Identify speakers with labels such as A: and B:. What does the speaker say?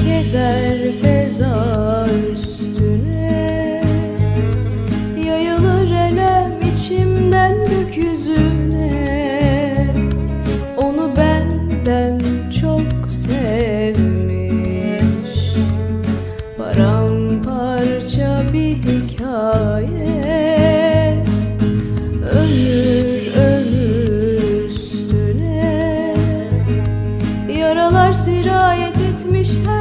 A: Keder feza üstüne. Yayılır elem içimden gökyüzüne. Onu benden çok sevmiş. Paramparça bir hikaye. Ömür ömür üstüne. Yaralar sirayet etmiş her